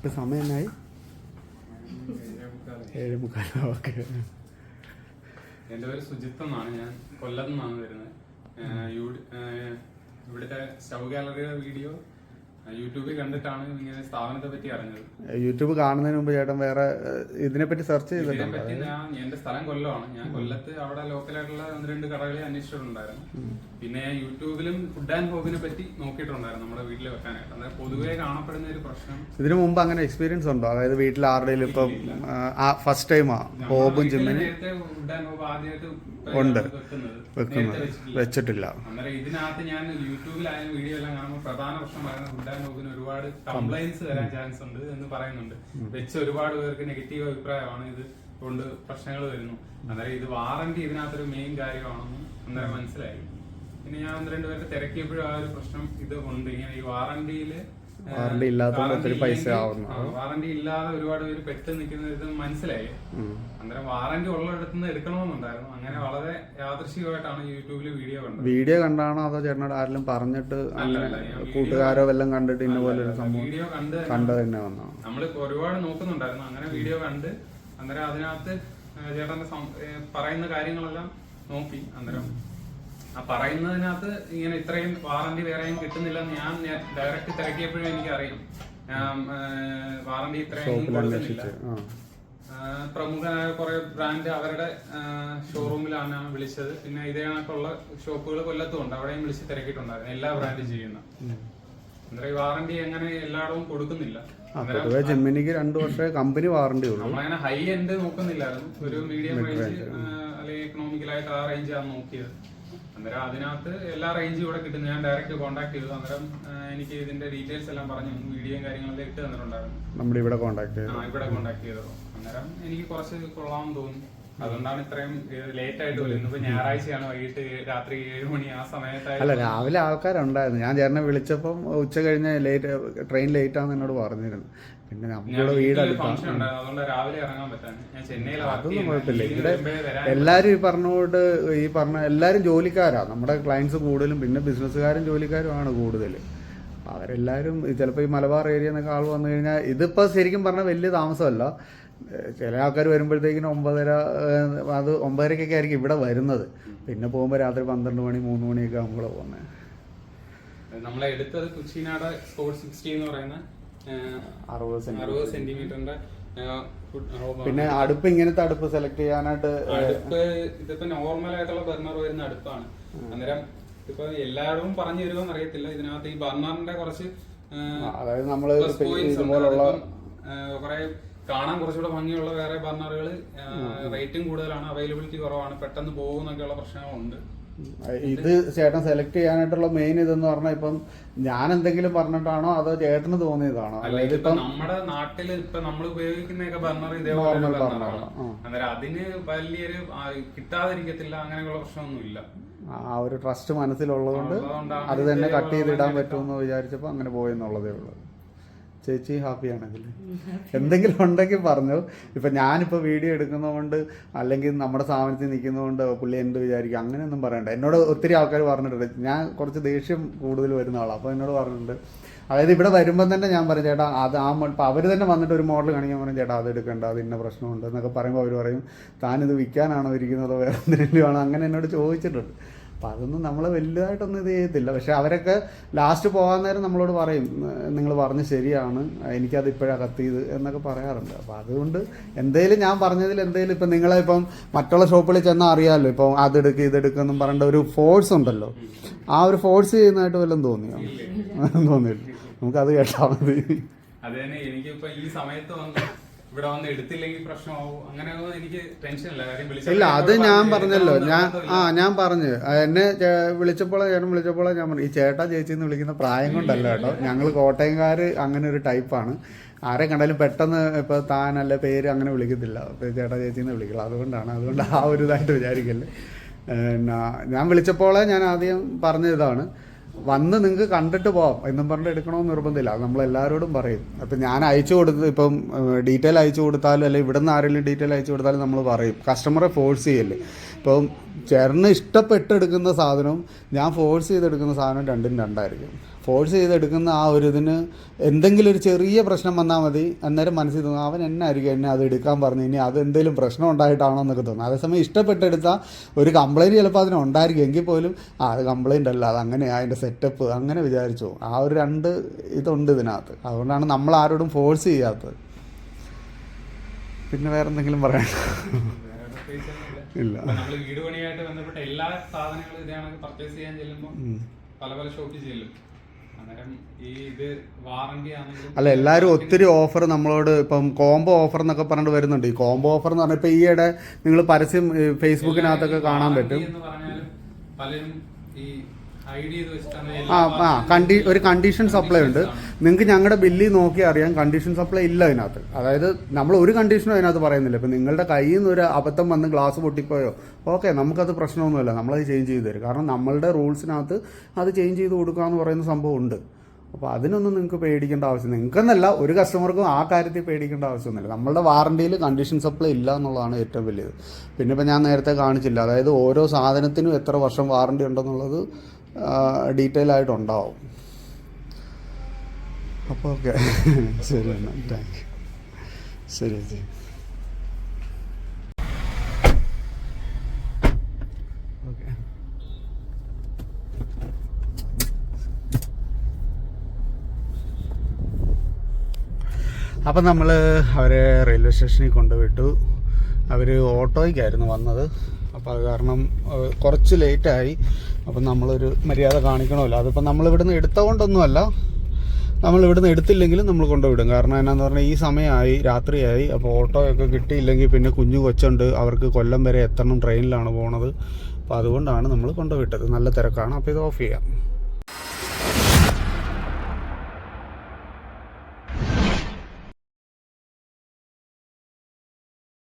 ഇപ്പം സമയം എന്നായി ഏഴ് മുക്കാലോ ഓക്കെ എന്റെ പേര് സുജിത്ത് എന്നാണ്. ഞാൻ കൊല്ലത്ത് നിന്നാണ് വരുന്നത്. ഇവിടുത്തെ സ്റ്റൗ ഗാലറിയുടെ വീഡിയോ യൂട്യൂബിൽ കണ്ടിട്ടാണ് ഇങ്ങനെ സ്ഥാപനത്തെ പറ്റി അറിഞ്ഞത്. യൂട്യൂബ് കാണുന്നതിന് മുമ്പ് ചേട്ടൻ വേറെ ഇതിനെ ഇതിനെപ്പറ്റി സെർച്ച് ചെയ്തിട്ടുണ്ട്? ഞാൻ എന്റെ സ്ഥലം കൊല്ലമാണ്. ഞാൻ കൊല്ലത്ത് അവിടെ ലോക്കലായിട്ടുള്ള ഒന്ന് രണ്ട് കടകളെ അന്വേഷിച്ചിട്ടുണ്ടായിരുന്നു. പിന്നെ ഞാൻ യൂട്യൂബിലും ഫുഡ് ആൻഡ് ഹോബിനെ പറ്റി നോക്കിയിട്ടുണ്ടായിരുന്നു നമ്മുടെ വീട്ടിൽ വെക്കാനായിട്ട്. അതായത് പൊതുവേ കാണപ്പെടുന്ന ഒരു പ്രശ്നം. ഇതിനു മുമ്പ് അങ്ങനെ എക്സ്പീരിയൻസ് ഉണ്ടോ? അതായത് വീട്ടിൽ ആരുടെയും ഇപ്പം ഫസ്റ്റ് ടൈമാ ഹോബും ജിമ്മിന്? ഫുഡ് ആൻഡ് ഹോബ് ആദ്യമായിട്ട് ഉണ്ട്. വെക്കുന്നത്. വെച്ചിട്ടില്ല. അന്നേരം ഇതിനകത്ത് ഞാൻ യൂട്യൂബിലായാലും വീഡിയോ എല്ലാം കാണുമ്പോൾ പ്രധാന പ്രശ്നം പറയുന്നത് ഹോബിന് ഒരുപാട് കംപ്ലൈൻസ് വരാൻ ചാൻസ് ഉണ്ട് എന്ന് പറയുന്നുണ്ട്. വെച്ച് ഒരുപാട് പേർക്ക് നെഗറ്റീവ് അഭിപ്രായമാണ് ഇത് കൊണ്ട് പ്രശ്നങ്ങൾ വരുന്നു. അന്നേരം ഇത് വാറന്റി ഇതിനകത്തൊരു മെയിൻ കാര്യമാണെന്ന് അന്നേരം മനസ്സിലായി. പിന്നെ ഞാൻ ഒന്ന് രണ്ട് പേർക്ക് തിരക്കിയപ്പോഴും ആ ഒരു പ്രശ്നം ഇത് ഉണ്ട്. ഇങ്ങനെ ഈ വാറന്റിയിൽ വാറണ്ടി ഇല്ലാത്ത ഒത്തിരി പൈസ ആവുന്നു. വാറന്റി ഇല്ലാതെ ഒരുപാട് പേര് പെട്ട് നിൽക്കുന്ന ഇത് മനസ്സിലായി. അന്നേരം വാറന്റി ഉള്ളിടത്ത് നിന്ന് എടുക്കണമെന്നുണ്ടായിരുന്നു. അങ്ങനെ വളരെ യാദൃശികമായിട്ടാണ് യൂട്യൂബിൽ വീഡിയോ കണ്ടത്. വീഡിയോ കണ്ടാണോ അതോ ചേട്ടനോട് ആരെങ്കിലും പറഞ്ഞിട്ട് കൂട്ടുകാരോ വല്ലതും കണ്ടിട്ട് ഇന്ന പോലെ ഒരു സംഭവം വീഡിയോ കണ്ട് കണ്ടത് തന്നെ വന്നോ നമ്മൾ ഒരുപാട് നോക്കുന്നുണ്ടായിരുന്നു. അങ്ങനെ വീഡിയോ കണ്ട് അന്നേരം അതിനകത്ത് ചേട്ടന്റെ പറയുന്ന കാര്യങ്ങളെല്ലാം നോക്കി. അന്നേരം ആ പറയുന്നതിനകത്ത് ഇങ്ങനെ ഇത്രയും വാറണ്ടി വേറെയും കിട്ടുന്നില്ലെന്ന് ഞാൻ ഡയറക്റ്റ് തിരക്കിയപ്പോഴും എനിക്കറിയാം. വാറണ്ടി ഇത്രയും പ്രമുഖ കൊടുക്കുന്നില്ല പ്രമുഖനായ കുറെ ബ്രാൻഡ് അവരുടെ ഷോറൂമിലാണ് ഞാൻ വിളിച്ചത്. പിന്നെ ഇതേ കണക്കുള്ള ഷോപ്പുകൾ കൊല്ലത്തും ഉണ്ട്. അവിടെയും വിളിച്ച് തിരക്കിയിട്ടുണ്ടായിരുന്നു. എല്ലാ ബ്രാൻഡും ചെയ്യുന്ന. അന്നേരം ഈ വാറന്റി എങ്ങനെ എല്ലായിടവും കൊടുക്കുന്നില്ല. പൊതുവെ ജിമ്മിനിക്ക് രണ്ടു വർഷമേ കമ്പനി വാറണ്ടി ഉള്ളൂ. നമ്മളങ്ങനെ ഹൈ എൻഡ് നോക്കുന്നില്ലായിരുന്നു. ഒരു മീഡിയം റേഞ്ച് അല്ലെങ്കിൽ എക്കണോമിക്കലായിട്ട് ആ ആണ് നോക്കിയത്. അന്നേരം അതിനകത്ത് എല്ലാ റേഞ്ചും ഇവിടെ കിട്ടും. ഞാൻ ഡയറക്റ്റ് കോൺടാക്ട് ചെയ്തു. അന്നേരം എനിക്ക് ഇതിന്റെ ഡീറ്റെയിൽസ് എല്ലാം പറഞ്ഞു. വീഡിയോയും കാര്യങ്ങളൊക്കെ ഇട്ട് തന്നിട്ടുണ്ടായിരുന്നു. നമ്മുടെ ഇവിടെ കോൺടാക്ട് ചെയ്തു. ആ ഇവിടെ കോൺടാക്ട് ചെയ്തത് അന്നേരം എനിക്ക് കുറച്ച് കൊള്ളാമെന്ന് തോന്നി അതുകൊണ്ടാണ് ഇത്രയും ലേറ്റ് ആയിട്ട് പോലും ഇന്നിപ്പോ ഞായറാഴ്ചയാണ് വൈകിട്ട് രാത്രി ഏഴ് മണി ആ സമയത്തായി അല്ല രാവിലെ ആൾക്കാരുണ്ടായിരുന്നു. ഞാൻ ചേട്ടനെ വിളിച്ചപ്പം ഉച്ച കഴിഞ്ഞ് ലേറ്റ് ട്രെയിൻ ലേറ്റ് ആണെന്ന് എന്നോട് പറഞ്ഞിരുന്നു. പിന്നെ നമ്മുടെ വീട് അതൊന്നും കുഴപ്പമില്ല. ഇവിടെ എല്ലാരും ഈ പറഞ്ഞോട് ഈ പറഞ്ഞ എല്ലാരും ജോലിക്കാരാ. നമ്മുടെ ക്ലയൻസ് കൂടുതലും പിന്നെ ബിസിനസ്സുകാരും ജോലിക്കാരും ആണ് കൂടുതൽ അവരെല്ലാരും ചിലപ്പോൾ ഈ മലബാർ ഏരിയ എന്നൊക്കെ ആൾ വന്നു കഴിഞ്ഞാൽ ഇതിപ്പോൾ ശരിക്കും പറഞ്ഞ വലിയ താമസമല്ല. ചില ആൾക്കാർ വരുമ്പോഴത്തേക്കിന് ഒമ്പതര അത് ഒമ്പതരക്കൊക്കെ ആയിരിക്കും ഇവിടെ വരുന്നത്. പിന്നെ പോകുമ്പോൾ രാത്രി പന്ത്രണ്ട് മണി മൂന്ന് മണിയൊക്കെ ആകുമ്പോൾ പോകുന്നത് നമ്മളെ എടുത്തത് കുച്ചിനാട് സ്പോർട്സ് സിക്സ്റ്റി എന്ന് പറയുന്ന അറുപത് സെന്റ് അറുപത് സെന്റിമീറ്ററിന്റെ പിന്നെ അടുപ്പ് ഇങ്ങനത്തെ അടുപ്പ് സെലക്ട് ചെയ്യാനായിട്ട് അടുപ്പ് ഇതിപ്പോ നോർമൽ ആയിട്ടുള്ള ബർണർ വരുന്ന അടുപ്പാണ്. അന്നേരം ഇപ്പൊ എല്ലായിടവും പറഞ്ഞു തരുമോന്ന് അറിയത്തില്ല. ഇതിനകത്ത് ഈ ബർണറിന്റെ കുറച്ച് അതായത് നമ്മൾ ഇതുപോലുള്ള കുറെ കാണാൻ കുറച്ചുകൂടെ ഭംഗിയുള്ള വേറെ ബർണറുകൾ റേറ്റും കൂടുതലാണ് അവൈലബിലിറ്റി കുറവാണ് പെട്ടെന്ന് പോകുന്നൊക്കെയുള്ള പ്രശ്നങ്ങളുണ്ട്. ഇത് ചേട്ടൻ സെലക്ട് ചെയ്യാനായിട്ടുള്ള മെയിൻ ഇതെന്ന് പറഞ്ഞാൽ ഇപ്പം ഞാൻ എന്തെങ്കിലും പറഞ്ഞിട്ടാണോ അതോ ചേട്ടന് തോന്നിയതാണോ? അതായത് ഇപ്പം നമ്മുടെ നാട്ടിൽ ഇപ്പൊ നമ്മൾ ഉപയോഗിക്കുന്നൊക്കെ ബർണർ ഇതേപോലെ അന്നേരം അതിന് വലിയൊരു കിട്ടാതിരിക്കത്തില്ല അങ്ങനെയുള്ള പ്രശ്നമൊന്നും ഇല്ല ആ ഒരു ട്രസ്റ്റ് മനസ്സിലുള്ളതുകൊണ്ട് അത് തന്നെ കട്ട് ചെയ്തിടാൻ പറ്റുമെന്ന് വിചാരിച്ചപ്പോൾ അങ്ങനെ പോയെന്നുള്ളതേ ഉള്ളൂ. ചേച്ചി ഹാപ്പി ആണെങ്കിൽ എന്തെങ്കിലും ഉണ്ടെങ്കിൽ പറഞ്ഞു. ഇപ്പൊ ഞാനിപ്പോ വീഡിയോ എടുക്കുന്നതുകൊണ്ട് അല്ലെങ്കിൽ നമ്മുടെ സ്ഥാപനത്തിൽ നിൽക്കുന്നതുകൊണ്ട് പുള്ളി എന്ത് വിചാരിക്കും അങ്ങനെയൊന്നും പറയണ്ട. എന്നോട് ഒത്തിരി ആൾക്കാർ പറഞ്ഞിട്ടുണ്ട്. ഞാൻ കുറച്ച് ദേഷ്യം കൂടുതൽ വരുന്ന ആളാണ് അപ്പോൾ എന്നോട് പറഞ്ഞിട്ടുണ്ട്. അതായത് ഇവിടെ വരുമ്പോൾ തന്നെ ഞാൻ പറയും ചേട്ടാ അത് ആ ഇപ്പം അവർ തന്നെ വന്നിട്ട് ഒരു മോഡൽ കാണിക്കാൻ പറയും ചേട്ടാ അത് എടുക്കണ്ട അത് ഇന്ന പ്രശ്നമുണ്ട് എന്നൊക്കെ പറയുമ്പോൾ അവർ പറയും താനിത് വിൽക്കാനാണോ ഇരിക്കുന്നതോ? വേറെ എന്തെങ്കിലും ആണോ? അങ്ങനെ എന്നോട് ചോദിച്ചിട്ടുണ്ട്. അപ്പം അതൊന്നും നമ്മൾ വലുതായിട്ടൊന്നും ഇത് ചെയ്യത്തില്ല. പക്ഷെ അവരൊക്കെ ലാസ്റ്റ് പോകാൻ നേരം നമ്മളോട് പറയും നിങ്ങൾ പറഞ്ഞ് ശരിയാണ് എനിക്കത് ഇപ്പോഴാണ് കത്തിയത് എന്നൊക്കെ പറയാറുണ്ട്. അപ്പോൾ അതുകൊണ്ട് എന്തേലും ഞാൻ പറഞ്ഞതിൽ എന്തേലും ഇപ്പം നിങ്ങളെ ഇപ്പം മറ്റുള്ള ഷോപ്പുകളിൽ ചെന്നാൽ അറിയാമല്ലോ ഇപ്പം അതെടുക്കുക ഇതെടുക്കുക എന്നും പറയേണ്ട ഒരു ഫോഴ്സ് ഉണ്ടല്ലോ. ആ ഒരു ഫോഴ്സ് ചെയ്യുന്നതായിട്ട് വല്ലതും തോന്നിയോ? തോന്നിയില്ല നമുക്കത് കേട്ടാൽ മതി. അതെ എനിക്കിപ്പോ ഈ സമയത്ത് വന്ന് ഇവിടെ വന്ന് എടുത്തില്ലെങ്കിൽ പ്രശ്നമാവും. അങ്ങനെ ഒന്നും എനിക്ക് ഇല്ല. കാര്യം വിളിച്ചപ്പോൾ ഇല്ല അത് ഞാൻ പറഞ്ഞല്ലോ. ഞാൻ ആ ഞാൻ പറഞ്ഞു. എന്നെ വിളിച്ചപ്പോഴേ ചേട്ടൻ വിളിച്ചപ്പോഴേ ഞാൻ പറഞ്ഞു ഈ ചേട്ടാ ചേച്ചി എന്ന് വിളിക്കുന്ന പ്രായം കൊണ്ടല്ല കേട്ടോ. ഞങ്ങൾ കോട്ടയംകാർ അങ്ങനെ ഒരു ടൈപ്പാണ് ആരെ കണ്ടാലും പെട്ടെന്ന് ഇപ്പൊ താനല്ല പേര് അങ്ങനെ വിളിക്കത്തില്ല. ചേട്ടാ ചേച്ചി എന്ന് വിളിക്കില്ല അതുകൊണ്ടാണ് അതുകൊണ്ട് ആ ഒരു ഇതായിട്ട് വിചാരിക്കല്ലേ ഞാൻ വിളിച്ചപ്പോഴേ ഞാൻ ആദ്യം പറഞ്ഞ ഇതാണ് വന്ന് നിങ്ങൾക്ക് കണ്ടിട്ട് പോവാം. എന്നും പറഞ്ഞിട്ട് എടുക്കണമെന്ന് നിർബന്ധമില്ല. അത് നമ്മൾ എല്ലാവരോടും പറയും. അപ്പം ഞാൻ അയച്ചു കൊടുത്ത് ഇപ്പം ഡീറ്റെയിൽ അയച്ചു കൊടുത്താലും അല്ലെങ്കിൽ ഇവിടെ നിന്ന് ആരെങ്കിലും ഡീറ്റെയിൽ അയച്ചു കൊടുത്താലും നമ്മൾ പറയും. കസ്റ്റമറെ ഫോഴ്സ് ചെയ്യല്ലേ. ഇപ്പം ചേർന്ന് ഇഷ്ടപ്പെട്ടെടുക്കുന്ന സാധനവും ഞാൻ ഫോഴ്സ് ചെയ്തെടുക്കുന്ന സാധനം രണ്ടും രണ്ടായിരിക്കും. ഫോഴ്സ് ചെയ്തെടുക്കുന്ന ആ ഒരു ഇതിന് എന്തെങ്കിലും ഒരു ചെറിയ പ്രശ്നം വന്നാൽ മതി. അന്നേരം മനസ്സിൽ തോന്നും അവൻ എന്നായിരിക്കും എന്നെ അത് എടുക്കാൻ പറഞ്ഞു. ഇനി അത് എന്തെങ്കിലും പ്രശ്നം ഉണ്ടായിട്ടാണോ എന്നൊക്കെ തോന്നും. അതേസമയം ഇഷ്ടപ്പെട്ടെടുത്ത ഒരു കംപ്ലയിന്റ് ചിലപ്പോൾ അതിന് ഉണ്ടായിരിക്കും. എങ്കിൽ പോലും ആ അത് കംപ്ലയിന്റ് അല്ല അത് അങ്ങനെയാണ് അതിന്റെ സെറ്റപ്പ് അങ്ങനെ വിചാരിച്ചു. ആ ഒരു രണ്ട് ഇതുണ്ട് ഇതിനകത്ത്. അതുകൊണ്ടാണ് നമ്മൾ ആരോടും ഫോഴ്സ് ചെയ്യാത്തത്. പിന്നെ വേറെ എന്തെങ്കിലും പറയാൻ ഇല്ല. വീട് പണിയായിട്ട് ബന്ധപ്പെട്ട എല്ലാ സാധനങ്ങളും ഇതാണെങ്കിൽ പർച്ചേസ് ചെയ്യാൻ ചെല്ലുമ്പോൾ പല പല ഷോപ്പിൽ ചെല്ലും. അല്ല എല്ലാവരും ഒത്തിരി ഓഫർ നമ്മളോട് ഇപ്പം കോംബോ ഓഫർ എന്നൊക്കെ പറഞ്ഞിട്ട് വരുന്നുണ്ട്. ഈ കോംബോ ഓഫർ എന്ന് പറഞ്ഞാൽ ഇപ്പം ഈയിടെ നിങ്ങൾ പരസ്യം ഫേസ്ബുക്കിനകത്തൊക്കെ കാണാൻ പറ്റും. പലരും ഈ ആ ആ കണ്ടി ഒരു കണ്ടീഷൻ സപ്ലൈ ഉണ്ട്. നിങ്ങൾക്ക് ഞങ്ങളുടെ ബില്ലിൽ നോക്കി അറിയാം. കണ്ടീഷൻ സപ്ലൈ ഇല്ല അതിനകത്ത്. അതായത് നമ്മൾ ഒരു കണ്ടീഷനും അതിനകത്ത് പറയുന്നില്ല. ഇപ്പം നിങ്ങളുടെ കയ്യിൽ നിന്ന് ഒരു അബദ്ധം വന്ന് ഗ്ലാസ് പൊട്ടിപ്പോയോ? ഓക്കെ നമുക്കത് പ്രശ്നമൊന്നുമില്ല. നമ്മളത് ചേഞ്ച് ചെയ്ത് തരും. കാരണം നമ്മളുടെ റൂൾസിനകത്ത് അത് ചേഞ്ച് ചെയ്ത് കൊടുക്കുക എന്ന് പറയുന്ന സംഭവം ഉണ്ട്. അപ്പോൾ അതിനൊന്നും നിങ്ങൾക്ക് പേടിക്കേണ്ട ആവശ്യം നിങ്ങൾക്കെന്നല്ല ഒരു കസ്റ്റമർക്കും ആ കാര്യത്തിൽ പേടിക്കേണ്ട ആവശ്യമൊന്നുമില്ല. നമ്മളുടെ വാറണ്ടിയിൽ കണ്ടീഷൻ സപ്ലൈ ഇല്ല എന്നുള്ളതാണ് ഏറ്റവും വലിയത്. പിന്നെ ഇപ്പം ഞാൻ നേരത്തെ കാണിച്ചില്ല. അതായത് ഓരോ സാധനത്തിനും എത്ര വർഷം വാറണ്ടി ഉണ്ടെന്നുള്ളത് ഡീറ്റെയിൽ ആയിട്ടുണ്ടാവും അപ്പോൾ ഓക്കെ. ശരി എന്നാൽ താങ്ക് യു ശരി. ചേച്ചി അപ്പം നമ്മൾ അവരെ റെയിൽവേ സ്റ്റേഷനിൽ കൊണ്ടുവിട്ടു. അവർ ഓട്ടോയ്ക്കായിരുന്നു വന്നത്. അപ്പോൾ അത് കാരണം കുറച്ച് ലേറ്റായി. അപ്പം നമ്മളൊരു മര്യാദ കാണിക്കണമല്ലോ. അതിപ്പോൾ നമ്മളിവിടുന്ന് എടുത്തുകൊണ്ടൊന്നുമല്ല നമ്മൾ ഇവിടുന്ന് എടുത്തില്ലെങ്കിലും നമ്മൾ കൊണ്ടുവിടും. കാരണം എന്നാന്ന് പറഞ്ഞാൽ ഈ സമയമായി രാത്രിയായി. അപ്പോൾ ഓട്ടോയൊക്കെ കിട്ടിയില്ലെങ്കിൽ പിന്നെ കുഞ്ഞു കൊച്ചുണ്ട്. അവർക്ക് കൊല്ലം വരെ എത്തണം ട്രെയിനിലാണ് പോണത്. അപ്പോൾ അതുകൊണ്ടാണ് നമ്മൾ കൊണ്ടുവിട്ടത്. നല്ല തിരക്കാണ്. അപ്പോൾ ഇത് ഓഫ് ചെയ്യാം.